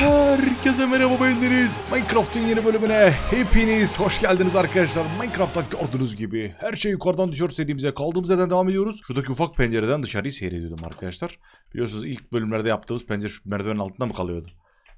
Herkese merhaba bendeniz. Minecraft'ın yeni bölümüne hepiniz hoş geldiniz arkadaşlar. Minecraft'ta gördüğünüz gibi her şey yukarıdan düşüyor serimize kaldığımız yerden devam ediyoruz. Şuradaki ufak pencereden dışarıyı seyrediyordum arkadaşlar. Biliyorsunuz ilk bölümlerde yaptığımız pencere şu merdivenin altında mı kalıyordu?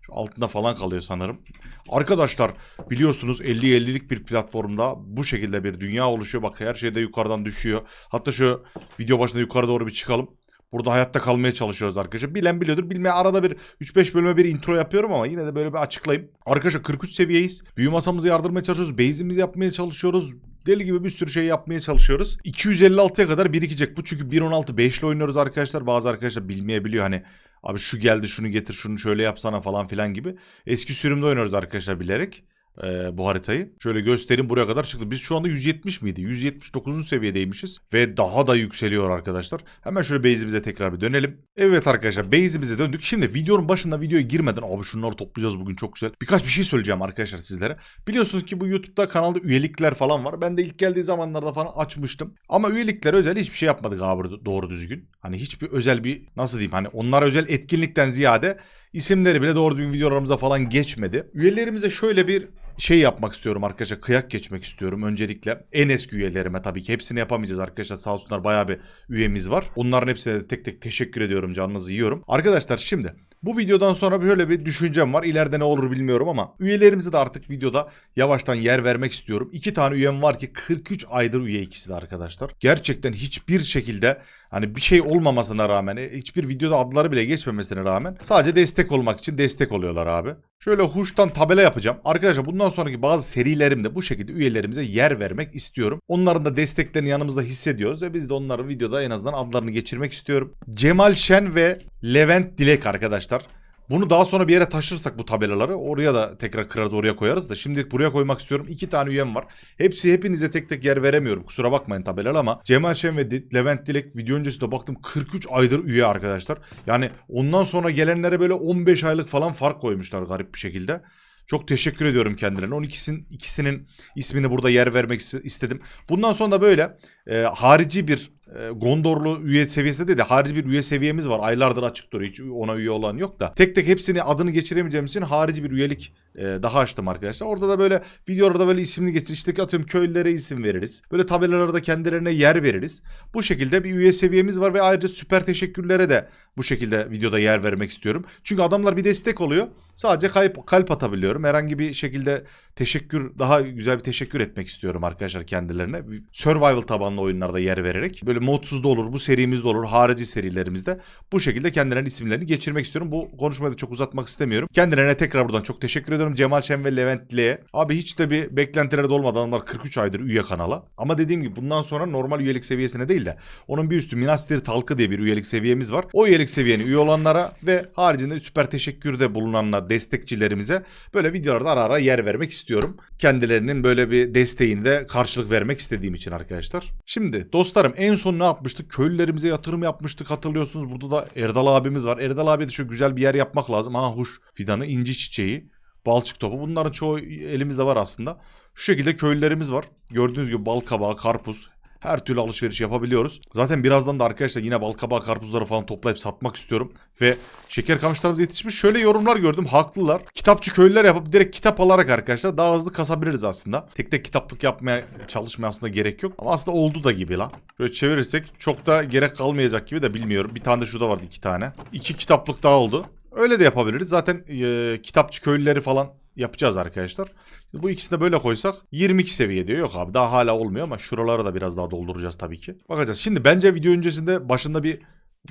Şu altında falan kalıyor sanırım. Arkadaşlar biliyorsunuz 50-50'lik bir platformda bu şekilde bir dünya oluşuyor. Bak her şey de yukarıdan düşüyor. Hatta şu video başında yukarı doğru bir çıkalım. Burada hayatta kalmaya çalışıyoruz arkadaşlar. Bilen biliyordur. Bilmeyen arada bir 3-5 bölüme bir intro yapıyorum ama yine de böyle bir açıklayayım. Arkadaşlar 43 seviyeyiz. Büyü masamızı yardırmaya çalışıyoruz. Base'imizi yapmaya çalışıyoruz. Deli gibi bir sürü şey yapmaya çalışıyoruz. 256'ya kadar birikecek bu. Çünkü 1.16 5 ile oynuyoruz arkadaşlar. Bazı arkadaşlar bilmeyebiliyor hani abi şu geldi şunu getir şunu şöyle yapsana falan filan gibi. Eski sürümde oynuyoruz arkadaşlar bilerek e, bu haritayı. Şöyle göstereyim buraya kadar çıktı. Biz şu anda 170 miydi? 179. seviyedeymişiz. Ve daha da yükseliyor arkadaşlar. Hemen şöyle base'imize tekrar bir dönelim. Evet arkadaşlar base'imize döndük. Şimdi videonun başında videoya girmeden abi şunları toplayacağız bugün çok güzel. Birkaç bir şey söyleyeceğim arkadaşlar sizlere. Biliyorsunuz ki bu YouTube'da kanalda üyelikler falan var. Ben de ilk geldiği zamanlarda falan açmıştım. Ama üyelikler özel hiçbir şey yapmadık abi doğru düzgün. Hani hiçbir özel bir nasıl diyeyim hani onlar özel etkinlikten ziyade isimleri bile doğru düzgün videolarımıza falan geçmedi. Üyelerimize şöyle bir şey yapmak istiyorum arkadaşlar. Kıyak geçmek istiyorum öncelikle. En eski üyelerime tabii ki. Hepsini yapamayacağız arkadaşlar. Sağ olsunlar bayağı bir üyemiz var. Onların hepsine de tek tek teşekkür ediyorum. Canınızı yiyorum. Arkadaşlar şimdi bu videodan sonra böyle bir düşüncem var. İleride ne olur bilmiyorum ama üyelerimize de artık videoda yavaştan yer vermek istiyorum. İki tane üyem var ki 43 aydır üye ikisi de arkadaşlar. Gerçekten hiçbir şekilde Hani bir şey olmamasına rağmen, e, hiçbir videoda adları bile geçmemesine rağmen sadece destek olmak için destek oluyorlar abi. Şöyle huştan tabela yapacağım. Arkadaşlar bundan sonraki bazı serilerimde bu şekilde üyelerimize yer vermek istiyorum. Onların da desteklerini yanımızda hissediyoruz ve biz de onların videoda en azından adlarını geçirmek istiyorum. Cemal Şen ve Levent Dilek arkadaşlar. Bunu daha sonra bir yere taşırsak bu tabelaları oraya da tekrar kırarız oraya koyarız da şimdilik buraya koymak istiyorum. İki tane üyem var. Hepsi hepinize tek tek yer veremiyorum. Kusura bakmayın tabelalar ama Cemal Şen ve Levent Dilek video öncesinde baktım 43 aydır üye arkadaşlar. Yani ondan sonra gelenlere böyle 15 aylık falan fark koymuşlar garip bir şekilde. Çok teşekkür ediyorum kendilerine. 12'sin ikisinin ismini burada yer vermek istedim. Bundan sonra da böyle e, harici bir e, Gondorlu üye seviyesinde değil de harici bir üye seviyemiz var. Aylardır açık duruyor. Hiç ona üye olan yok da. Tek tek hepsini adını geçiremeyeceğim için harici bir üyelik e, daha açtım arkadaşlar. Orada da böyle videolarda böyle isimli geçir. İşte atıyorum köylülere isim veririz. Böyle tabelalarda kendilerine yer veririz. Bu şekilde bir üye seviyemiz var ve ayrıca süper teşekkürlere de bu şekilde videoda yer vermek istiyorum. Çünkü adamlar bir destek oluyor. Sadece kalp, kalp atabiliyorum. Herhangi bir şekilde teşekkür daha güzel bir teşekkür etmek istiyorum arkadaşlar kendilerine. Survival tabanlı oyunlarda yer vererek. Böyle modsuz da olur, bu serimizde olur, harici serilerimizde. Bu şekilde kendilerinin isimlerini geçirmek istiyorum. Bu konuşmayı da çok uzatmak istemiyorum. Kendilerine tekrar buradan çok teşekkür ediyorum. Cemal Şen ve Levent Le'ye. Abi hiç de bir beklentileri de olmadan adamlar 43 aydır üye kanala. Ama dediğim gibi bundan sonra normal üyelik seviyesine değil de onun bir üstü Minastir Talkı diye bir üyelik seviyemiz var. O üyelik seviyeni üye olanlara ve haricinde süper teşekkürde bulunanlar, destekçilerimize böyle videolarda ara ara yer vermek istiyorum. Kendilerinin böyle bir desteğinde karşılık vermek istediğim için arkadaşlar. Şimdi dostlarım en son ne yapmıştık? Köylülerimize yatırım yapmıştık hatırlıyorsunuz. Burada da Erdal abimiz var. Erdal abi de şu güzel bir yer yapmak lazım. Ha huş fidanı, inci çiçeği, balçık topu. Bunların çoğu elimizde var aslında. Şu şekilde köylülerimiz var. Gördüğünüz gibi bal kabağı, karpuz, her türlü alışveriş yapabiliyoruz. Zaten birazdan da arkadaşlar yine bal kabağı karpuzları falan toplayıp satmak istiyorum. Ve şeker kamışlarımız yetişmiş. Şöyle yorumlar gördüm haklılar. Kitapçı köylüler yapıp direkt kitap alarak arkadaşlar daha hızlı kasabiliriz aslında. Tek tek kitaplık yapmaya çalışmaya aslında gerek yok. Ama aslında oldu da gibi la. Böyle çevirirsek çok da gerek kalmayacak gibi de bilmiyorum. Bir tane de şurada vardı iki tane. İki kitaplık daha oldu. Öyle de yapabiliriz. Zaten e, kitapçı köylüleri falan yapacağız arkadaşlar. Şimdi bu ikisini de böyle koysak 22 seviye diyor. Yok abi daha hala olmuyor ama şuraları da biraz daha dolduracağız tabii ki. Bakacağız. Şimdi bence video öncesinde başında bir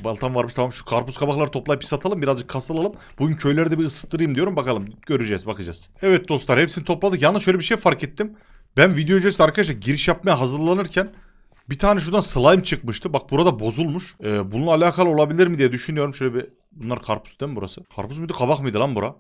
baltam varmış tamam şu karpuz kabakları toplayıp bir satalım birazcık kasılalım. Bugün köyleri de bir ısıttırayım diyorum bakalım göreceğiz bakacağız. Evet dostlar hepsini topladık. Yalnız şöyle bir şey fark ettim. Ben video öncesinde arkadaşlar giriş yapmaya hazırlanırken bir tane şuradan slime çıkmıştı. Bak burada bozulmuş. Ee, bununla alakalı olabilir mi diye düşünüyorum. Şöyle bir bunlar karpuz değil mi burası? Karpuz muydu kabak mıydı lan bura?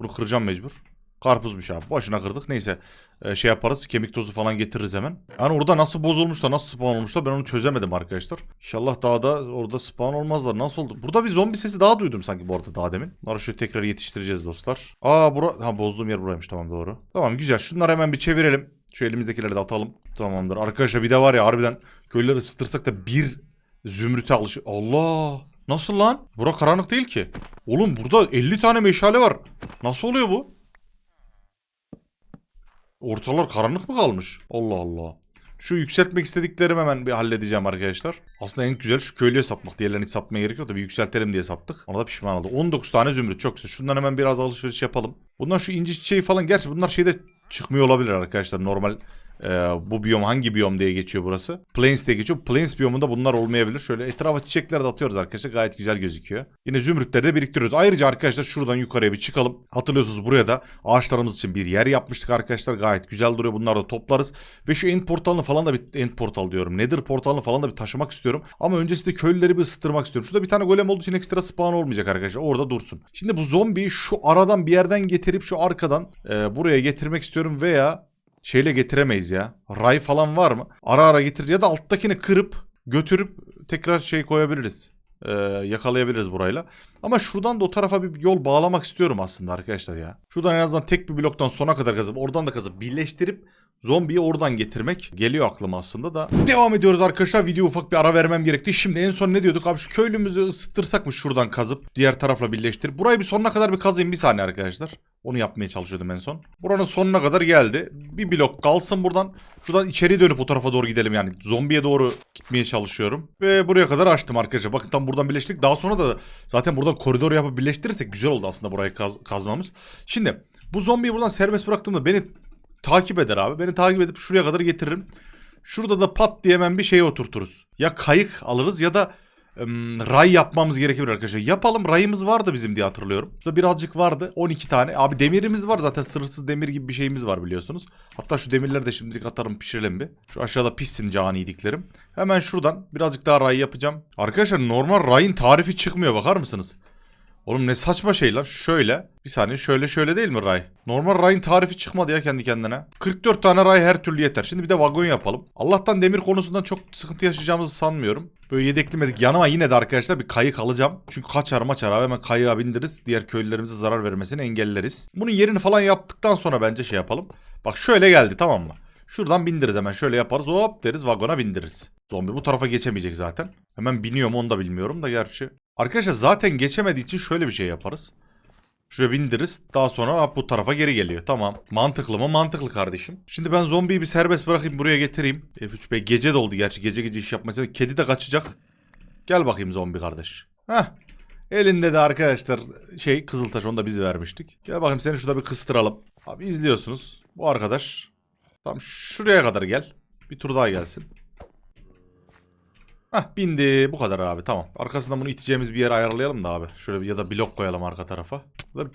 Bunu kıracağım mecbur. Karpuzmuş abi. Başına kırdık. Neyse e, şey yaparız. Kemik tozu falan getiririz hemen. Yani orada nasıl bozulmuş da nasıl spawn olmuş da ben onu çözemedim arkadaşlar. İnşallah daha da orada spawn olmazlar. Nasıl oldu? Burada bir zombi sesi daha duydum sanki bu arada daha demin. Bunları şöyle tekrar yetiştireceğiz dostlar. Aa bura... Ha bozduğum yer buraymış tamam doğru. Tamam güzel. Şunları hemen bir çevirelim. Şu elimizdekileri de atalım. Tamamdır. Arkadaşlar bir de var ya harbiden köylüleri ısıtırsak da bir zümrüte alış... Allah! Nasıl lan? Bura karanlık değil ki. Oğlum burada 50 tane meşale var. Nasıl oluyor bu? Ortalar karanlık mı kalmış? Allah Allah. Şu yükseltmek istediklerimi hemen bir halledeceğim arkadaşlar. Aslında en güzel şu köylüye satmak. Diğerlerini hiç satmaya gerek yok da bir yükseltelim diye sattık. Ona da pişman oldu. 19 tane zümrüt çok güzel. Şundan hemen biraz alışveriş yapalım. Bundan şu inci çiçeği falan gerçi bunlar şeyde çıkmıyor olabilir arkadaşlar. Normal e, bu biyom hangi biyom diye geçiyor burası? Plains diye geçiyor. Plains biyomunda bunlar olmayabilir. Şöyle etrafa çiçekler de atıyoruz arkadaşlar. Gayet güzel gözüküyor. Yine zümrütleri de biriktiriyoruz. Ayrıca arkadaşlar şuradan yukarıya bir çıkalım. Hatırlıyorsunuz buraya da ağaçlarımız için bir yer yapmıştık arkadaşlar. Gayet güzel duruyor. Bunları da toplarız. Ve şu end portalını falan da bir end portal diyorum. Nether portalını falan da bir taşımak istiyorum. Ama öncesinde köylüleri bir ısıtırmak istiyorum. Şurada bir tane golem olduğu için ekstra spawn olmayacak arkadaşlar. Orada dursun. Şimdi bu zombiyi şu aradan bir yerden getirip şu arkadan e, buraya getirmek istiyorum veya şeyle getiremeyiz ya. Ray falan var mı? Ara ara getir ya da alttakini kırıp götürüp tekrar şey koyabiliriz. Ee, yakalayabiliriz burayla. Ama şuradan da o tarafa bir yol bağlamak istiyorum aslında arkadaşlar ya. Şuradan en azından tek bir bloktan sona kadar kazıp oradan da kazıp birleştirip zombiyi oradan getirmek geliyor aklıma aslında da. Devam ediyoruz arkadaşlar. Video ufak bir ara vermem gerekti. Şimdi en son ne diyorduk? Abi şu köylümüzü ısıtırsak mı şuradan kazıp diğer tarafla birleştirip. Burayı bir sonuna kadar bir kazayım bir saniye arkadaşlar. Onu yapmaya çalışıyordum en son. Buranın sonuna kadar geldi. Bir blok kalsın buradan. Şuradan içeri dönüp o tarafa doğru gidelim yani. Zombiye doğru gitmeye çalışıyorum. Ve buraya kadar açtım arkadaşlar. Bakın tam buradan birleştik. Daha sonra da zaten buradan koridor yapıp birleştirirsek güzel oldu aslında burayı kaz- kazmamız. Şimdi bu zombiyi buradan serbest bıraktığımda beni takip eder abi. Beni takip edip şuraya kadar getiririm. Şurada da pat diye hemen bir şeye oturturuz. Ya kayık alırız ya da ım, ray yapmamız gerekebilir arkadaşlar. Yapalım rayımız vardı bizim diye hatırlıyorum. Şurada birazcık vardı. 12 tane. Abi demirimiz var zaten sınırsız demir gibi bir şeyimiz var biliyorsunuz. Hatta şu demirleri de şimdilik atarım pişirelim bir. Şu aşağıda pişsin cani yediklerim. Hemen şuradan birazcık daha ray yapacağım. Arkadaşlar normal rayın tarifi çıkmıyor bakar mısınız? Oğlum ne saçma şey lan. Şöyle. Bir saniye şöyle şöyle değil mi ray? Normal rayın tarifi çıkmadı ya kendi kendine. 44 tane ray her türlü yeter. Şimdi bir de vagon yapalım. Allah'tan demir konusundan çok sıkıntı yaşayacağımızı sanmıyorum. Böyle yedeklemedik. Yanıma yine de arkadaşlar bir kayık alacağım. Çünkü kaçar maçar abi hemen kayığa bindiririz. Diğer köylülerimize zarar vermesini engelleriz. Bunun yerini falan yaptıktan sonra bence şey yapalım. Bak şöyle geldi tamam mı? Şuradan bindiririz hemen şöyle yaparız hop deriz vagona bindiririz. Zombi bu tarafa geçemeyecek zaten. Hemen biniyor mu onu da bilmiyorum da gerçi. Arkadaşlar zaten geçemediği için şöyle bir şey yaparız. Şuraya bindiririz. Daha sonra bu tarafa geri geliyor. Tamam. Mantıklı mı? Mantıklı kardeşim. Şimdi ben zombiyi bir serbest bırakayım buraya getireyim. F3 Bey gece de oldu gerçi. Gece gece iş yapması. Kedi de kaçacak. Gel bakayım zombi kardeş. Heh. Elinde de arkadaşlar şey Kızıltaş onu da biz vermiştik. Gel bakayım seni şurada bir kıstıralım. Abi izliyorsunuz. Bu arkadaş. Tamam şuraya kadar gel. Bir tur daha gelsin. Hah bindi. Bu kadar abi tamam. Arkasından bunu iteceğimiz bir yer ayarlayalım da abi. Şöyle ya da blok koyalım arka tarafa.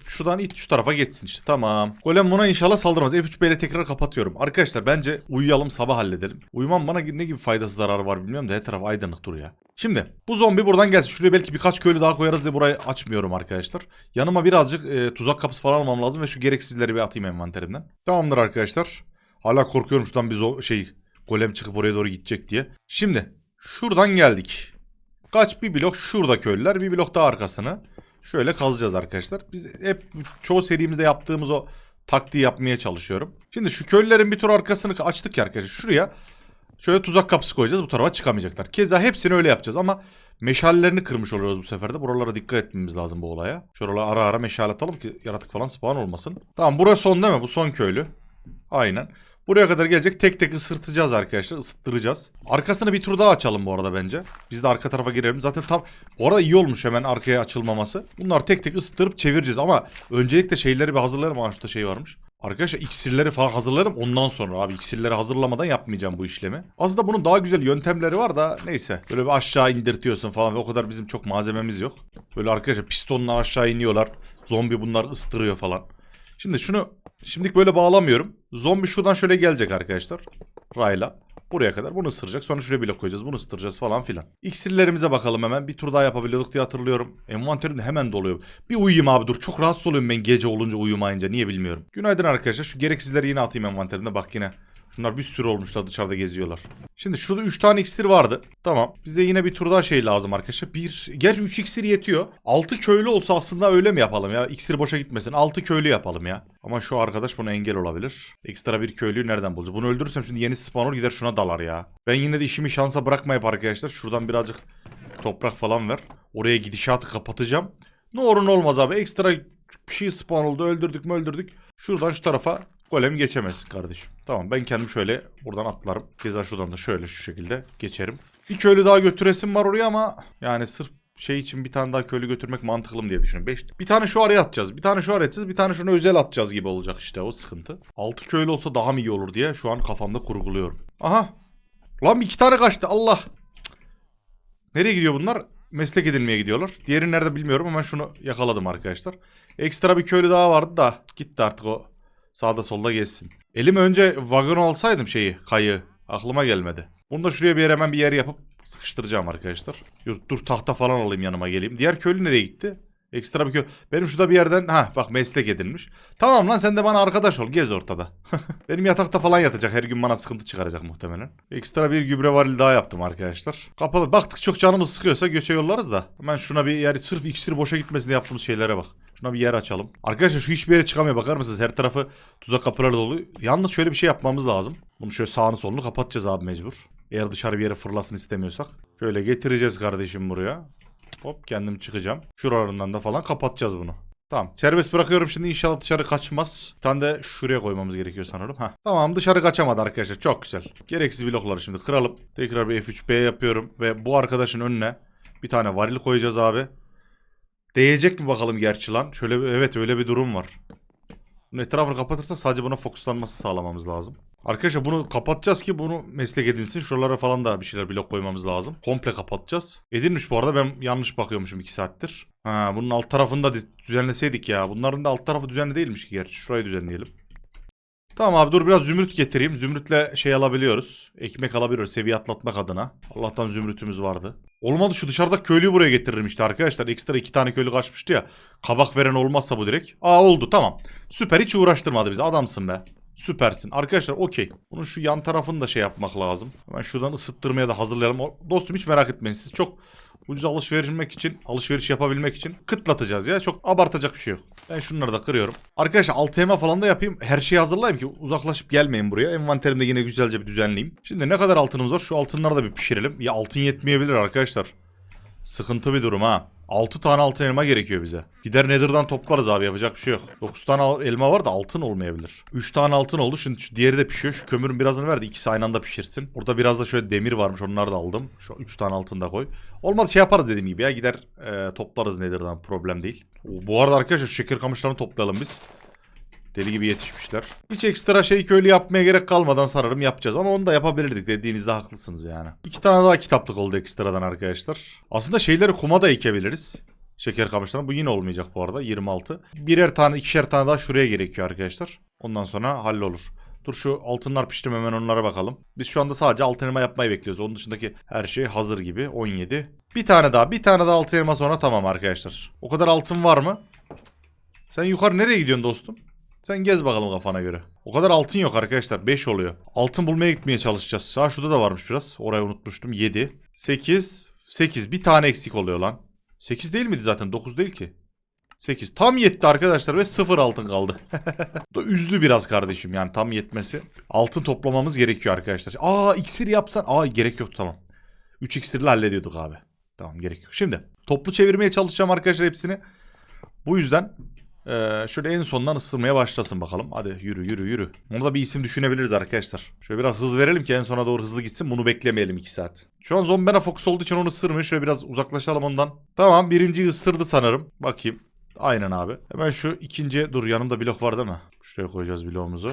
Şuradan it şu tarafa geçsin işte tamam. Golem buna inşallah saldırmaz. F3 ile tekrar kapatıyorum. Arkadaşlar bence uyuyalım sabah halledelim. Uyumam bana ne gibi faydası zararı var bilmiyorum da her taraf aydınlık dur ya. Şimdi bu zombi buradan gelsin. Şuraya belki birkaç köylü daha koyarız diye burayı açmıyorum arkadaşlar. Yanıma birazcık e, tuzak kapısı falan almam lazım ve şu gereksizleri bir atayım envanterimden. Tamamdır arkadaşlar. Hala korkuyorum şuradan bir şey golem çıkıp oraya doğru gidecek diye. Şimdi Şuradan geldik. Kaç bir blok şurada köylüler bir blok daha arkasını. Şöyle kazacağız arkadaşlar. Biz hep çoğu serimizde yaptığımız o taktiği yapmaya çalışıyorum. Şimdi şu köylülerin bir tur arkasını açtık ya arkadaşlar. Şuraya şöyle tuzak kapısı koyacağız. Bu tarafa çıkamayacaklar. Keza hepsini öyle yapacağız ama meşalelerini kırmış oluyoruz bu sefer de. Buralara dikkat etmemiz lazım bu olaya. Şuralara ara ara meşale atalım ki yaratık falan spawn olmasın. Tamam burası son değil mi? Bu son köylü. Aynen. Buraya kadar gelecek tek tek ısırtacağız arkadaşlar. ısıttıracağız. Arkasını bir tur daha açalım bu arada bence. Biz de arka tarafa girelim. Zaten tam bu arada iyi olmuş hemen arkaya açılmaması. Bunlar tek tek ısıttırıp çevireceğiz ama öncelikle şeyleri bir hazırlarım. Aa şurada şey varmış. Arkadaşlar iksirleri falan hazırlarım ondan sonra abi iksirleri hazırlamadan yapmayacağım bu işlemi. Aslında bunun daha güzel yöntemleri var da neyse. Böyle bir aşağı indirtiyorsun falan ve o kadar bizim çok malzememiz yok. Böyle arkadaşlar pistonlar aşağı iniyorlar. Zombi bunlar ıstırıyor falan. Şimdi şunu şimdilik böyle bağlamıyorum. Zombi şuradan şöyle gelecek arkadaşlar. Rayla. Buraya kadar bunu ısıracak. Sonra şuraya blok koyacağız. Bunu ısıtıracağız falan filan. İksirlerimize bakalım hemen. Bir tur daha yapabiliyorduk diye hatırlıyorum. Envanterim de hemen doluyor. Bir uyuyayım abi dur. Çok rahatsız oluyorum ben gece olunca uyumayınca. Niye bilmiyorum. Günaydın arkadaşlar. Şu gereksizleri yine atayım envanterimde. Bak yine Şunlar bir sürü olmuşlar dışarıda geziyorlar. Şimdi şurada 3 tane iksir vardı. Tamam. Bize yine bir tur daha şey lazım arkadaşlar. Bir, gerçi 3 iksir yetiyor. 6 köylü olsa aslında öyle mi yapalım ya? İksir boşa gitmesin. 6 köylü yapalım ya. Ama şu arkadaş buna engel olabilir. Ekstra bir köylüyü nereden bulacağız? Bunu öldürürsem şimdi yeni spawnor gider şuna dalar ya. Ben yine de işimi şansa bırakmayıp arkadaşlar şuradan birazcık toprak falan ver. Oraya gidişatı kapatacağım. Ne olur ne olmaz abi. Ekstra bir şey spawn oldu. Öldürdük mü öldürdük. Şuradan şu tarafa golem geçemez kardeşim. Tamam ben kendim şöyle buradan atlarım. Keza şuradan da şöyle şu şekilde geçerim. Bir köylü daha götüresim var oraya ama yani sırf şey için bir tane daha köylü götürmek mantıklı mı diye düşünüyorum. Beş, bir tane şu araya atacağız. Bir tane şu araya atacağız. Bir tane şunu özel atacağız gibi olacak işte o sıkıntı. 6 köylü olsa daha mı iyi olur diye şu an kafamda kurguluyorum. Aha. Lan iki tane kaçtı Allah. Nereye gidiyor bunlar? Meslek edinmeye gidiyorlar. Diğeri nerede bilmiyorum ama şunu yakaladım arkadaşlar. Ekstra bir köylü daha vardı da gitti artık o sağda solda gezsin. Elim önce vagon alsaydım şeyi kayığı. Aklıma gelmedi. Bunu da şuraya bir yere hemen bir yer yapıp sıkıştıracağım arkadaşlar. Dur, dur tahta falan alayım yanıma geleyim. Diğer köylü nereye gitti? Ekstra bir köy. Benim şurada bir yerden ha bak meslek edinmiş. Tamam lan sen de bana arkadaş ol gez ortada. Benim yatakta falan yatacak her gün bana sıkıntı çıkaracak muhtemelen. Ekstra bir gübre varili daha yaptım arkadaşlar. Kapalı. Baktık çok canımız sıkıyorsa göçe yollarız da. Hemen şuna bir yer sırf iksir boşa gitmesin yaptığımız şeylere bak. Şuna bir yer açalım. Arkadaşlar şu hiçbir yere çıkamıyor bakar mısınız? Her tarafı tuzak kapıları dolu. Yalnız şöyle bir şey yapmamız lazım. Bunu şöyle sağını solunu kapatacağız abi mecbur. Eğer dışarı bir yere fırlasın istemiyorsak. Şöyle getireceğiz kardeşim buraya. Hop kendim çıkacağım. Şuralarından da falan kapatacağız bunu. Tamam. Serbest bırakıyorum şimdi inşallah dışarı kaçmaz. Bir tane de şuraya koymamız gerekiyor sanırım. Heh. Tamam dışarı kaçamadı arkadaşlar. Çok güzel. Gereksiz blokları şimdi kıralım. Tekrar bir F3B yapıyorum. Ve bu arkadaşın önüne bir tane varil koyacağız abi. Değecek mi bakalım gerçi lan? Şöyle evet öyle bir durum var. Bunun etrafını kapatırsak sadece buna fokuslanması sağlamamız lazım. Arkadaşlar bunu kapatacağız ki bunu meslek edinsin. Şuralara falan da bir şeyler blok koymamız lazım. Komple kapatacağız. Edilmiş bu arada ben yanlış bakıyormuşum 2 saattir. Ha bunun alt tarafını da düzenleseydik ya. Bunların da alt tarafı düzenli değilmiş ki gerçi. Şurayı düzenleyelim. Tamam abi dur biraz zümrüt getireyim. Zümrütle şey alabiliyoruz. Ekmek alabiliyoruz seviye atlatmak adına. Allah'tan zümrütümüz vardı. Olmadı şu dışarıda köylüyü buraya getiririm işte arkadaşlar. Ekstra iki tane köylü kaçmıştı ya. Kabak veren olmazsa bu direkt. Aa oldu tamam. Süper hiç uğraştırmadı bizi adamsın be. Süpersin. Arkadaşlar okey. Bunun şu yan tarafını da şey yapmak lazım. Hemen şuradan ısıttırmaya da hazırlayalım. Dostum hiç merak etmeyin. Siz çok ucuz alışvermek için, alışveriş yapabilmek için kıtlatacağız ya. Çok abartacak bir şey yok. Ben şunları da kırıyorum. Arkadaşlar alt tema falan da yapayım. Her şeyi hazırlayayım ki uzaklaşıp gelmeyin buraya. Envanterimi de yine güzelce bir düzenleyeyim. Şimdi ne kadar altınımız var? Şu altınları da bir pişirelim. Ya altın yetmeyebilir arkadaşlar. Sıkıntı bir durum ha. 6 tane altın elma gerekiyor bize. Gider Nether'dan toplarız abi yapacak bir şey yok. 9 tane elma var da altın olmayabilir. 3 tane altın oldu. Şimdi şu diğeri de pişiyor. Şu kömürün birazını ver de ikisi aynı anda pişirsin. Burada biraz da şöyle demir varmış. Onları da aldım. Şu 3 tane altın da koy. Olmaz şey yaparız dediğim gibi ya. Gider e, toplarız Nether'dan. Problem değil. Bu arada arkadaşlar şeker kamışlarını toplayalım biz. Deli gibi yetişmişler. Hiç ekstra şey köylü yapmaya gerek kalmadan sanırım yapacağız. Ama onu da yapabilirdik dediğinizde haklısınız yani. İki tane daha kitaplık oldu ekstradan arkadaşlar. Aslında şeyleri kuma da ekebiliriz. Şeker kamışlarına. Bu yine olmayacak bu arada. 26. Birer tane ikişer tane daha şuraya gerekiyor arkadaşlar. Ondan sonra hallolur. Dur şu altınlar pişti mi hemen onlara bakalım. Biz şu anda sadece altın elma yapmayı bekliyoruz. Onun dışındaki her şey hazır gibi. 17. Bir tane daha. Bir tane daha altın elma sonra tamam arkadaşlar. O kadar altın var mı? Sen yukarı nereye gidiyorsun dostum? Sen gez bakalım kafana göre. O kadar altın yok arkadaşlar. 5 oluyor. Altın bulmaya gitmeye çalışacağız. Ha şurada da varmış biraz. Orayı unutmuştum. 7. 8. 8. Bir tane eksik oluyor lan. 8 değil miydi zaten? 9 değil ki. 8. Tam yetti arkadaşlar ve 0 altın kaldı. Da Üzdü biraz kardeşim yani tam yetmesi. Altın toplamamız gerekiyor arkadaşlar. Aa iksir yapsan. Aa gerek yok tamam. 3 iksirle hallediyorduk abi. Tamam gerek yok. Şimdi toplu çevirmeye çalışacağım arkadaşlar hepsini. Bu yüzden ee, şöyle en sondan ısırmaya başlasın bakalım. Hadi yürü yürü yürü. Ona da bir isim düşünebiliriz arkadaşlar. Şöyle biraz hız verelim ki en sona doğru hızlı gitsin. Bunu beklemeyelim 2 saat. Şu an zombi bana fokus olduğu için onu ısırmıyor. Şöyle biraz uzaklaşalım ondan. Tamam birinciyi ısırdı sanırım. Bakayım. Aynen abi. Hemen şu ikinci dur yanımda blok var değil mi? Şuraya koyacağız bloğumuzu.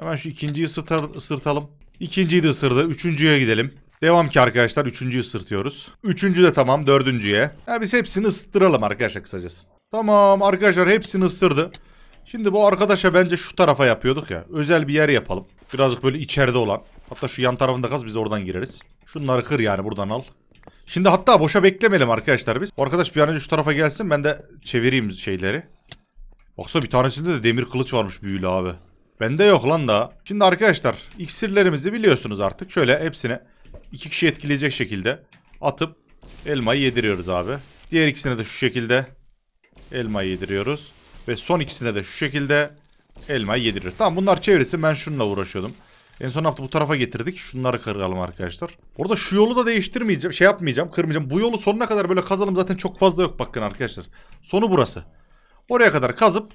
Hemen şu ikinciyi ısırtar, ısırtalım. İkinciyi de ısırdı. Üçüncüye gidelim. Devam ki arkadaşlar. Üçüncüyü ısırtıyoruz. Üçüncü de tamam. Dördüncüye. Ya biz hepsini ısıttıralım arkadaşlar kısacası. Tamam arkadaşlar hepsini ısırdı. Şimdi bu arkadaşa bence şu tarafa yapıyorduk ya. Özel bir yer yapalım. Birazcık böyle içeride olan. Hatta şu yan tarafında kaz biz oradan gireriz. Şunları kır yani buradan al. Şimdi hatta boşa beklemeyelim arkadaşlar biz. Bu arkadaş bir an önce şu tarafa gelsin ben de çevireyim şeyleri. Baksana bir tanesinde de demir kılıç varmış büyülü abi. Bende yok lan daha. Şimdi arkadaşlar iksirlerimizi biliyorsunuz artık. Şöyle hepsine iki kişi etkileyecek şekilde atıp elmayı yediriyoruz abi. Diğer ikisine de şu şekilde elmayı yediriyoruz. Ve son ikisine de şu şekilde elmayı yediriyoruz. Tamam bunlar çevirsin ben şununla uğraşıyordum. En son hafta bu tarafa getirdik. Şunları kıralım arkadaşlar. Orada şu yolu da değiştirmeyeceğim. Şey yapmayacağım, kırmayacağım. Bu yolu sonuna kadar böyle kazalım zaten çok fazla yok bakın arkadaşlar. Sonu burası. Oraya kadar kazıp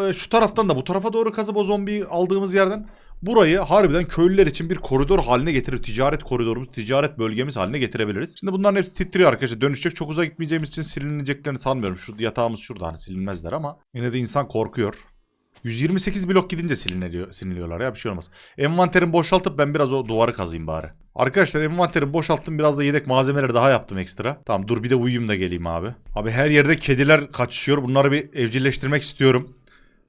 e, şu taraftan da bu tarafa doğru kazıp o zombiyi aldığımız yerden burayı harbiden köylüler için bir koridor haline getirip ticaret koridorumuz, ticaret bölgemiz haline getirebiliriz. Şimdi bunların hepsi titriyor arkadaşlar. Dönüşecek çok uzağa gitmeyeceğimiz için silineceklerini sanmıyorum. Şu yatağımız şurada hani silinmezler ama yine de insan korkuyor. 128 blok gidince siliniyor, siliniyorlar ya bir şey olmaz. Envanterimi boşaltıp ben biraz o duvarı kazayım bari. Arkadaşlar envanterimi boşalttım biraz da yedek malzemeleri daha yaptım ekstra. Tamam dur bir de uyuyayım da geleyim abi. Abi her yerde kediler kaçışıyor. Bunları bir evcilleştirmek istiyorum.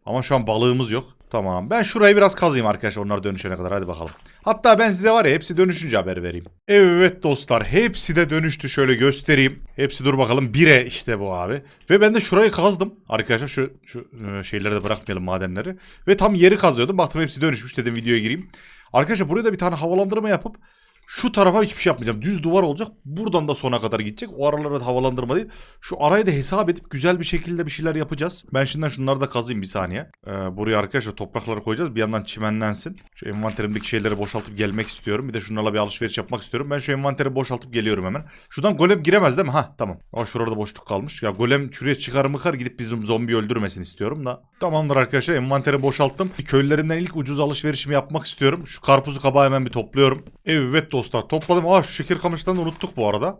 Ama şu an balığımız yok. Tamam. Ben şurayı biraz kazayım arkadaşlar onlar dönüşene kadar. Hadi bakalım. Hatta ben size var ya hepsi dönüşünce haber vereyim. Evet dostlar hepsi de dönüştü. Şöyle göstereyim. Hepsi dur bakalım. Bire işte bu abi. Ve ben de şurayı kazdım. Arkadaşlar şu, şu e, şeyleri de bırakmayalım madenleri. Ve tam yeri kazıyordum. Baktım hepsi dönüşmüş dedim videoya gireyim. Arkadaşlar buraya da bir tane havalandırma yapıp şu tarafa hiçbir şey yapmayacağım. Düz duvar olacak. Buradan da sona kadar gidecek. O aralara da havalandırma değil. Şu arayı da hesap edip güzel bir şekilde bir şeyler yapacağız. Ben şimdiden şunları da kazayım bir saniye. Ee, buraya arkadaşlar toprakları koyacağız. Bir yandan çimenlensin. Şu envanterimdeki şeyleri boşaltıp gelmek istiyorum. Bir de şunlarla bir alışveriş yapmak istiyorum. Ben şu envanteri boşaltıp geliyorum hemen. Şuradan golem giremez değil mi? Ha tamam. Ama şurada boşluk kalmış. Ya golem şuraya çıkar mıkar gidip bizim zombi öldürmesin istiyorum da. Tamamdır arkadaşlar envanteri boşalttım. Köylülerimden ilk ucuz alışverişimi yapmak istiyorum. Şu karpuzu kabağı hemen bir topluyorum. Evet dostlar topladım. Aa şu şeker kamışlarını unuttuk bu arada.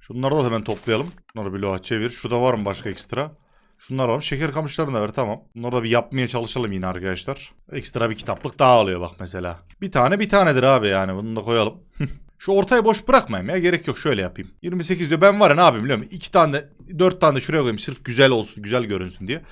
Şunları da hemen toplayalım. Bunları bir loğa çevir. Şurada var mı başka ekstra? Şunlar var. Şeker kamışlarını da ver tamam. Bunları da bir yapmaya çalışalım yine arkadaşlar. Ekstra bir kitaplık daha alıyor bak mesela. Bir tane bir tanedir abi yani bunu da koyalım. Şu ortayı boş bırakmayayım ya gerek yok şöyle yapayım. 28 diyor ben var ya ne yapayım biliyor musun? 2 tane de 4 tane de şuraya koyayım sırf güzel olsun güzel görünsün diye.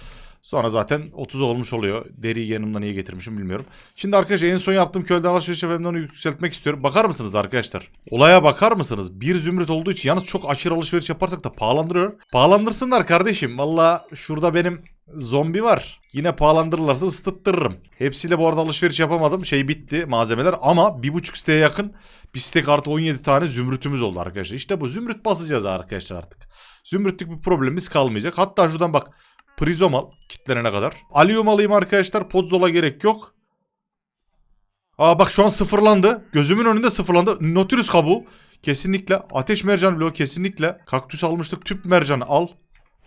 Sonra zaten 30 olmuş oluyor. Deriyi yanımda niye getirmişim bilmiyorum. Şimdi arkadaşlar en son yaptığım kölden alışveriş onu yükseltmek istiyorum. Bakar mısınız arkadaşlar? Olaya bakar mısınız? Bir zümrüt olduğu için yalnız çok aşırı alışveriş yaparsak da pahalandırıyor. Pahalandırsınlar kardeşim. Valla şurada benim zombi var. Yine pahalandırırlarsa ısıttırırım. Hepsiyle bu arada alışveriş yapamadım. Şey bitti malzemeler ama bir buçuk siteye yakın bir site artı 17 tane zümrütümüz oldu arkadaşlar. İşte bu zümrüt basacağız arkadaşlar artık. Zümrütlük bir problemimiz kalmayacak. Hatta şuradan bak Prizom al kitlenene kadar. Aliyum alayım arkadaşlar. Podzol'a gerek yok. Aa bak şu an sıfırlandı. Gözümün önünde sıfırlandı. Nautilus kabuğu. Kesinlikle. Ateş mercanı bloğu kesinlikle. Kaktüs almıştık. Tüp mercanı al.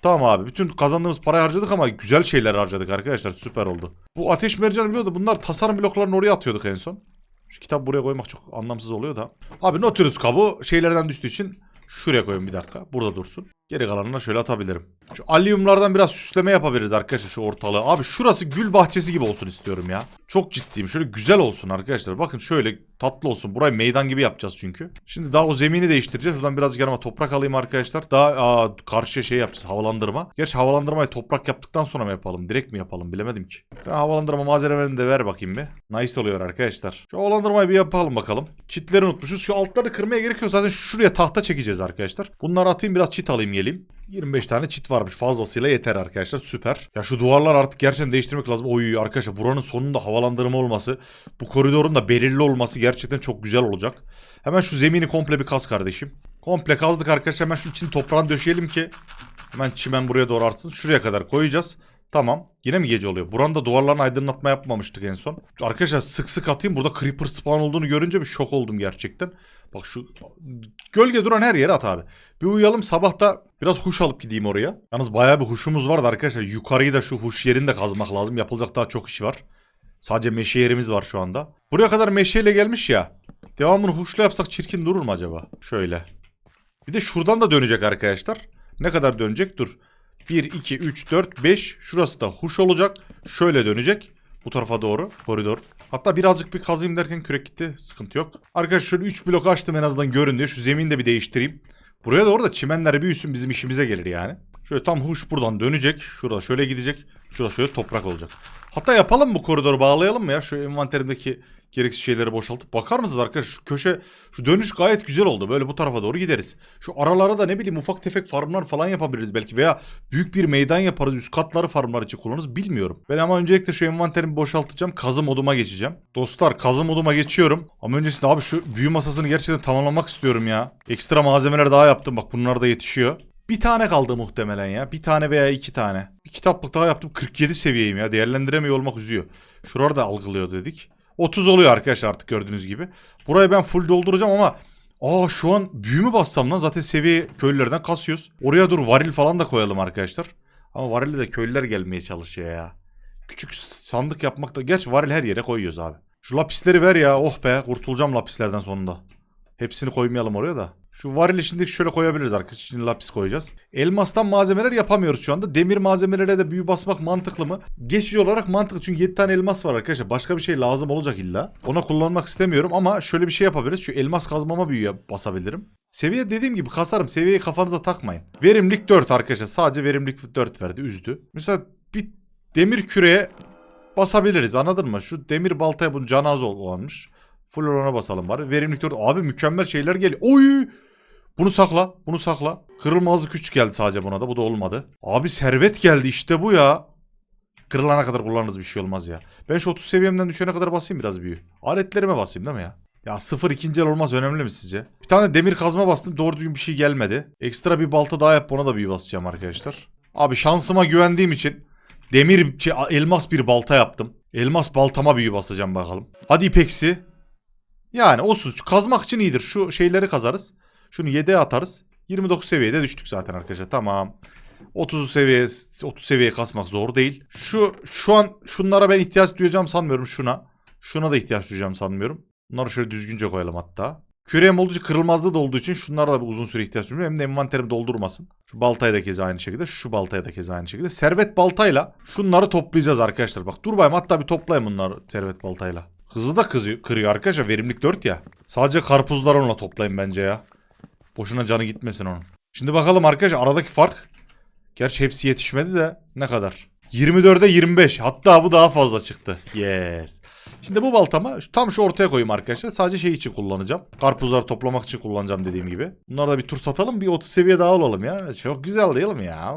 Tamam abi. Bütün kazandığımız parayı harcadık ama güzel şeyler harcadık arkadaşlar. Süper oldu. Bu ateş mercanı bloğu da bunlar tasarım bloklarını oraya atıyorduk en son. Şu kitabı buraya koymak çok anlamsız oluyor da. Abi Nautilus kabuğu şeylerden düştüğü için şuraya koyun bir dakika. Burada dursun. Geri kalanına şöyle atabilirim. Şu alüminyumlardan biraz süsleme yapabiliriz arkadaşlar şu ortalığı. Abi şurası gül bahçesi gibi olsun istiyorum ya. Çok ciddiyim. Şöyle güzel olsun arkadaşlar. Bakın şöyle tatlı olsun. Burayı meydan gibi yapacağız çünkü. Şimdi daha o zemini değiştireceğiz. Şuradan birazcık yanıma toprak alayım arkadaşlar. Daha aa, karşıya şey yapacağız. Havalandırma. Gerçi havalandırmayı toprak yaptıktan sonra mı yapalım? Direkt mi yapalım? Bilemedim ki. Sen havalandırma malzemelerini de ver bakayım bir. Nice oluyor arkadaşlar. Şu havalandırmayı bir yapalım bakalım. Çitleri unutmuşuz. Şu altları kırmaya gerekiyor. Zaten şuraya tahta çekeceğiz arkadaşlar. Bunları atayım biraz çit alayım geleyim. 25 tane çit varmış. Fazlasıyla yeter arkadaşlar. Süper. Ya şu duvarlar artık gerçekten değiştirmek lazım. Oy arkadaşlar buranın sonunda havalandırma olması, bu koridorun da belirli olması gerçekten çok güzel olacak. Hemen şu zemini komple bir kaz kardeşim. Komple kazdık arkadaşlar. Hemen şu için toprağını döşeyelim ki hemen çimen buraya doğru artsın. Şuraya kadar koyacağız. Tamam. Yine mi gece oluyor? Buranda duvarlarını aydınlatma yapmamıştık en son. Arkadaşlar sık sık atayım. Burada creeper spawn olduğunu görünce bir şok oldum gerçekten. Bak şu gölge duran her yere at abi. Bir uyuyalım sabah da biraz huş alıp gideyim oraya. Yalnız bayağı bir huşumuz vardı arkadaşlar. Yukarıyı da şu huş yerini de kazmak lazım. Yapılacak daha çok iş var. Sadece meşe yerimiz var şu anda. Buraya kadar meşeyle gelmiş ya. Devamını huşla yapsak çirkin durur mu acaba? Şöyle. Bir de şuradan da dönecek arkadaşlar. Ne kadar dönecek? Dur. 1, 2, 3, 4, 5. Şurası da huş olacak. Şöyle dönecek. Bu tarafa doğru. Koridor. Hatta birazcık bir kazayım derken kürek gitti. Sıkıntı yok. Arkadaşlar şöyle 3 blok açtım en azından görün diye. Şu zemini de bir değiştireyim. Buraya doğru da çimenler büyüsün bizim işimize gelir yani. Şöyle tam huş buradan dönecek. Şurada şöyle gidecek. Şurada şöyle toprak olacak. Hatta yapalım bu koridoru bağlayalım mı ya? Şu envanterimdeki gereksiz şeyleri boşaltıp. Bakar mısınız arkadaşlar? Şu köşe, şu dönüş gayet güzel oldu. Böyle bu tarafa doğru gideriz. Şu aralara da ne bileyim ufak tefek farmlar falan yapabiliriz belki. Veya büyük bir meydan yaparız. Üst katları farmlar için kullanırız. Bilmiyorum. Ben ama öncelikle şu envanterimi boşaltacağım. Kazı moduma geçeceğim. Dostlar kazı moduma geçiyorum. Ama öncesinde abi şu büyü masasını gerçekten tamamlamak istiyorum ya. Ekstra malzemeler daha yaptım. Bak bunlar da yetişiyor. Bir tane kaldı muhtemelen ya. Bir tane veya iki tane. Bir kitaplık daha yaptım. 47 seviyeyim ya. Değerlendiremiyor olmak üzüyor. Şuraları da algılıyor dedik. 30 oluyor arkadaşlar artık gördüğünüz gibi. Burayı ben full dolduracağım ama Aa şu an büyü mü bassam lan? Zaten seviye köylülerden kasıyoruz. Oraya dur varil falan da koyalım arkadaşlar. Ama varilde de köylüler gelmeye çalışıyor ya. Küçük sandık yapmakta. Gerçi varil her yere koyuyoruz abi. Şu lapisleri ver ya. Oh be kurtulacağım lapislerden sonunda. Hepsini koymayalım oraya da. Şu varili şimdi şöyle koyabiliriz arkadaşlar. Şimdi lapis koyacağız. Elmastan malzemeler yapamıyoruz şu anda. Demir malzemelere de büyü basmak mantıklı mı? Geçici olarak mantıklı. Çünkü 7 tane elmas var arkadaşlar. Başka bir şey lazım olacak illa. Ona kullanmak istemiyorum ama şöyle bir şey yapabiliriz. Şu elmas kazmama büyü basabilirim. Seviye dediğim gibi kasarım. Seviyeyi kafanıza takmayın. Verimlilik 4 arkadaşlar. Sadece verimlilik 4 verdi. Üzdü. Mesela bir demir küreye basabiliriz. Anladın mı? Şu demir baltaya bunun canı az olanmış. Full olana basalım bari. Verimlilik 4. Abi mükemmel şeyler geliyor. Oy! Bunu sakla. Bunu sakla. Kırılmazlık 3 geldi sadece buna da. Bu da olmadı. Abi servet geldi. işte bu ya. Kırılana kadar kullanırız bir şey olmaz ya. Ben şu 30 seviyemden düşene kadar basayım biraz büyü. Aletlerime basayım değil mi ya? Ya sıfır ikinci el olmaz önemli mi sizce? Bir tane demir kazma bastım doğru düzgün bir şey gelmedi. Ekstra bir balta daha yap ona da büyü basacağım arkadaşlar. Abi şansıma güvendiğim için demir şey, elmas bir balta yaptım. Elmas baltama büyü basacağım bakalım. Hadi ipeksi. Yani olsun kazmak için iyidir. Şu şeyleri kazarız. Şunu 7'ye atarız. 29 seviyede düştük zaten arkadaşlar. Tamam. 30 seviye 30 seviye kasmak zor değil. Şu şu an şunlara ben ihtiyaç duyacağım sanmıyorum şuna. Şuna da ihtiyaç duyacağım sanmıyorum. Bunları şöyle düzgünce koyalım hatta. Küreğim olduğu için kırılmazlığı da olduğu için şunlara da bir uzun süre ihtiyaç duyuyorum. Hem de envanterim doldurmasın. Şu baltaya da keza aynı şekilde. Şu baltaya da keza aynı şekilde. Servet baltayla şunları toplayacağız arkadaşlar. Bak dur bayım hatta bir toplayayım bunları servet baltayla. Hızlı da kızıyor, kırıyor arkadaşlar. Verimlilik 4 ya. Sadece karpuzları onunla toplayın bence ya. Boşuna canı gitmesin onun. Şimdi bakalım arkadaşlar aradaki fark. Gerçi hepsi yetişmedi de ne kadar? 24'e 25. Hatta bu daha fazla çıktı. Yes. Şimdi bu baltamı şu- tam şu ortaya koyayım arkadaşlar. Sadece şey için kullanacağım. Karpuzları toplamak için kullanacağım dediğim gibi. Bunları da bir tur satalım. Bir 30 seviye daha olalım ya. Çok güzel değil mi ya?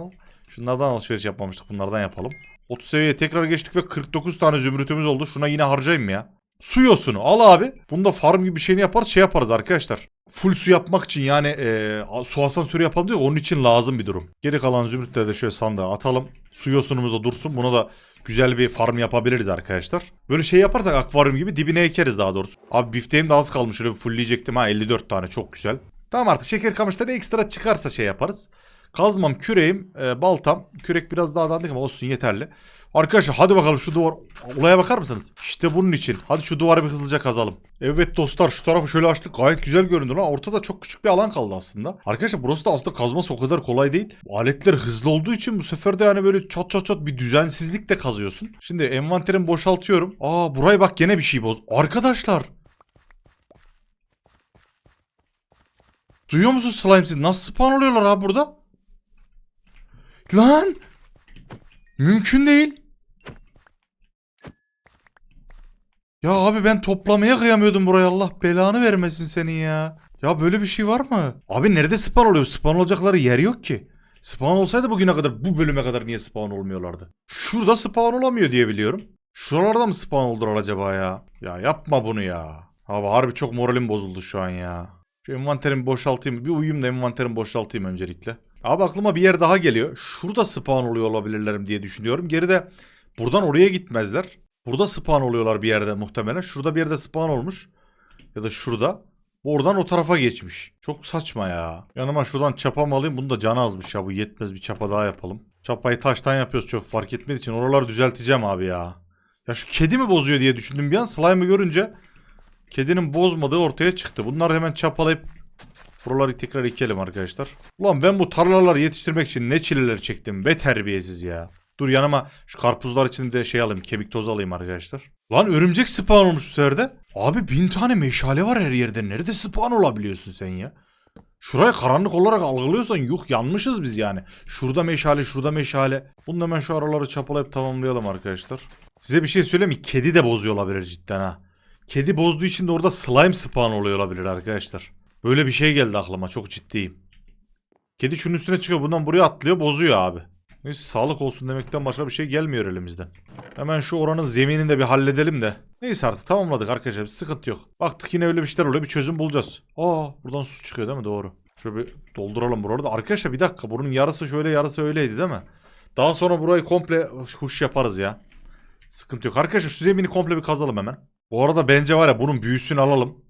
Şunlardan alışveriş yapmamıştık. Bunlardan yapalım. 30 seviyeye tekrar geçtik ve 49 tane zümrütümüz oldu. Şuna yine harcayayım ya? Su yosunu al abi. Bunda farm gibi bir şeyini yaparız şey yaparız arkadaşlar. Full su yapmak için yani e, su asansörü yapalım diyor. Onun için lazım bir durum. Geri kalan zümrütleri de şöyle sandığa atalım. Su yosunumuz da dursun. Buna da güzel bir farm yapabiliriz arkadaşlar. Böyle şey yaparsak akvaryum gibi dibine ekeriz daha doğrusu. Abi bifteğim de az kalmış. Şöyle bir fullleyecektim ha 54 tane çok güzel. Tamam artık şeker kamışları ekstra çıkarsa şey yaparız. Kazmam, küreğim, e, baltam. Kürek biraz daha dandik ama olsun yeterli. Arkadaşlar hadi bakalım şu duvar. Olaya bakar mısınız? İşte bunun için. Hadi şu duvarı bir hızlıca kazalım. Evet dostlar şu tarafı şöyle açtık. Gayet güzel göründü lan. Ortada çok küçük bir alan kaldı aslında. Arkadaşlar burası da aslında kazması o kadar kolay değil. Aletler hızlı olduğu için bu sefer de yani böyle çat çat çat bir düzensizlik de kazıyorsun. Şimdi envanterimi boşaltıyorum. Aa burayı bak gene bir şey boz. Arkadaşlar. Duyuyor musun Slime'si? Nasıl spawn oluyorlar abi burada? Lan! Mümkün değil. Ya abi ben toplamaya kıyamıyordum burayı. Allah belanı vermesin senin ya. Ya böyle bir şey var mı? Abi nerede spawn oluyor? Spawn olacakları yer yok ki. Spawn olsaydı bugüne kadar bu bölüme kadar niye spawn olmuyorlardı? Şurada spawn olamıyor diye biliyorum. Şuralarda mı spawn oldular acaba ya? Ya yapma bunu ya. Abi harbi çok moralim bozuldu şu an ya. Şu envanterimi boşaltayım. Bir uyuyayım da envanterimi boşaltayım öncelikle. Abi aklıma bir yer daha geliyor. Şurada spawn oluyor olabilirlerim diye düşünüyorum. Geride buradan oraya gitmezler. Burada spawn oluyorlar bir yerde muhtemelen. Şurada bir yerde spawn olmuş. Ya da şurada. Bu Oradan o tarafa geçmiş. Çok saçma ya. Yanıma şuradan çapa mı alayım? Bunu da canı azmış ya. Bu yetmez bir çapa daha yapalım. Çapayı taştan yapıyoruz çok fark etmediği için. Oraları düzelteceğim abi ya. Ya şu kedi mi bozuyor diye düşündüm bir an. Slime'ı görünce kedinin bozmadığı ortaya çıktı. Bunları hemen çapalayıp buraları tekrar ekelim arkadaşlar. Ulan ben bu tarlaları yetiştirmek için ne çileler çektim be terbiyesiz ya. Dur yanıma şu karpuzlar için de şey alayım kemik tozu alayım arkadaşlar. Lan örümcek spawn olmuş bu sefer. Abi bin tane meşale var her yerde. Nerede spawn olabiliyorsun sen ya? Şurayı karanlık olarak algılıyorsan yuh yanmışız biz yani. Şurada meşale şurada meşale. Bunu hemen şu araları çapalayıp tamamlayalım arkadaşlar. Size bir şey söyleyeyim mi? Kedi de bozuyor olabilir cidden ha. Kedi bozduğu için de orada slime spawn oluyor olabilir arkadaşlar. Böyle bir şey geldi aklıma çok ciddiyim. Kedi şunun üstüne çıkıyor bundan buraya atlıyor bozuyor abi. Neyse sağlık olsun demekten başka bir şey gelmiyor elimizden. Hemen şu oranın zeminini de bir halledelim de. Neyse artık tamamladık arkadaşlar sıkıntı yok. Baktık yine öyle bir şeyler oluyor bir çözüm bulacağız. Aa buradan su çıkıyor değil mi doğru. Şöyle bir dolduralım buraları da. Arkadaşlar bir dakika bunun yarısı şöyle yarısı öyleydi değil mi? Daha sonra burayı komple huş yaparız ya. Sıkıntı yok. Arkadaşlar şu zemini komple bir kazalım hemen. Bu arada bence var ya bunun büyüsünü alalım.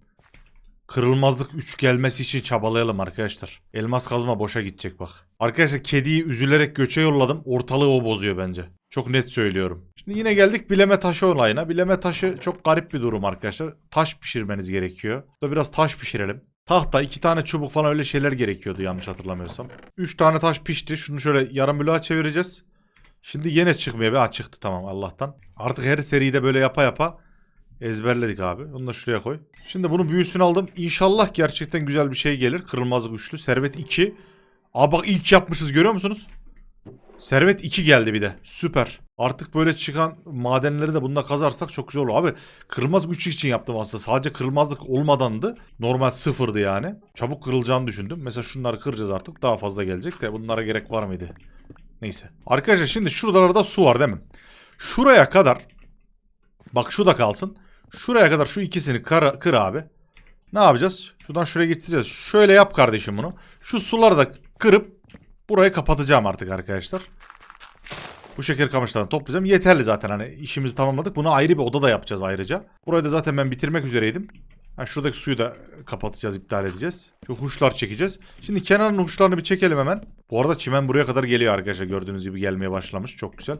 Kırılmazlık 3 gelmesi için çabalayalım arkadaşlar. Elmas kazma boşa gidecek bak. Arkadaşlar kediyi üzülerek göçe yolladım. Ortalığı o bozuyor bence. Çok net söylüyorum. Şimdi yine geldik bileme taşı olayına. Bileme taşı çok garip bir durum arkadaşlar. Taş pişirmeniz gerekiyor. Burada biraz taş pişirelim. Tahta, iki tane çubuk falan öyle şeyler gerekiyordu yanlış hatırlamıyorsam. Üç tane taş pişti. Şunu şöyle yarım bloğa çevireceğiz. Şimdi yine çıkmıyor be. Ha çıktı tamam Allah'tan. Artık her seride böyle yapa yapa ezberledik abi. Onu da şuraya koy. Şimdi bunun büyüsünü aldım. İnşallah gerçekten güzel bir şey gelir. Kırılmaz güçlü. Servet 2. Aa bak ilk yapmışız görüyor musunuz? Servet 2 geldi bir de. Süper. Artık böyle çıkan madenleri de bununla kazarsak çok güzel olur. Abi kırılmaz güç için yaptım aslında. Sadece kırılmazlık olmadandı. Normal sıfırdı yani. Çabuk kırılacağını düşündüm. Mesela şunları kıracağız artık. Daha fazla gelecek de bunlara gerek var mıydı? Neyse. Arkadaşlar şimdi şuralarda su var değil mi? Şuraya kadar bak şu da kalsın. Şuraya kadar şu ikisini kır, kır abi. Ne yapacağız? Şuradan şuraya getireceğiz. Şöyle yap kardeşim bunu. Şu suları da kırıp burayı kapatacağım artık arkadaşlar. Bu şeker kamışlarını toplayacağım. Yeterli zaten hani işimizi tamamladık. Bunu ayrı bir oda da yapacağız ayrıca. Burayı da zaten ben bitirmek üzereydim. Ha, şuradaki suyu da kapatacağız, iptal edeceğiz. Şu huşlar çekeceğiz. Şimdi kenarın huşlarını bir çekelim hemen. Bu arada çimen buraya kadar geliyor arkadaşlar. Gördüğünüz gibi gelmeye başlamış. Çok güzel.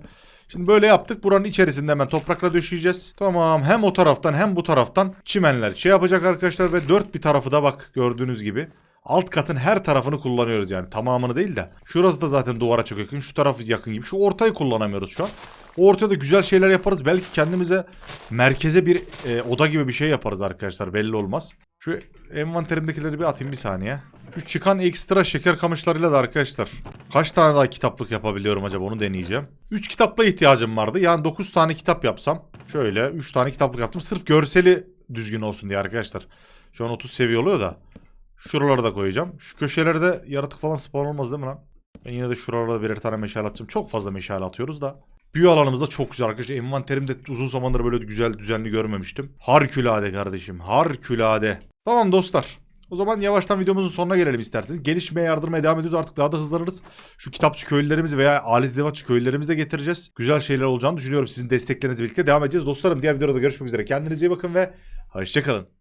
Şimdi böyle yaptık. Buranın içerisinde hemen toprakla döşeyeceğiz. Tamam. Hem o taraftan hem bu taraftan çimenler şey yapacak arkadaşlar. Ve dört bir tarafı da bak gördüğünüz gibi. Alt katın her tarafını kullanıyoruz yani. Tamamını değil de. Şurası da zaten duvara çok yakın. Şu tarafı yakın gibi. Şu ortayı kullanamıyoruz şu an. O ortaya da güzel şeyler yaparız. Belki kendimize merkeze bir e, oda gibi bir şey yaparız arkadaşlar. Belli olmaz. Şu envanterimdekileri bir atayım bir saniye. Şu çıkan ekstra şeker kamışlarıyla da arkadaşlar. Kaç tane daha kitaplık yapabiliyorum acaba onu deneyeceğim. 3 kitapla ihtiyacım vardı. Yani 9 tane kitap yapsam. Şöyle 3 tane kitaplık yaptım. Sırf görseli düzgün olsun diye arkadaşlar. Şu an 30 seviye oluyor da. Şuraları da koyacağım. Şu köşelerde yaratık falan spawn olmaz değil mi lan? Ben yine de şuralarda birer tane meşale atacağım. Çok fazla meşale atıyoruz da. Büyü alanımız da çok güzel arkadaşlar. Envanterimde uzun zamandır böyle güzel düzenli görmemiştim. Harikulade kardeşim. Harikulade. Tamam dostlar. O zaman yavaştan videomuzun sonuna gelelim isterseniz. Gelişmeye yardırmaya devam ediyoruz. Artık daha da hızlanırız. Şu kitapçı köylülerimizi veya alet edevatçı köylülerimizi de getireceğiz. Güzel şeyler olacağını düşünüyorum. Sizin desteklerinizle birlikte devam edeceğiz. Dostlarım diğer videoda görüşmek üzere. Kendinize iyi bakın ve hoşçakalın.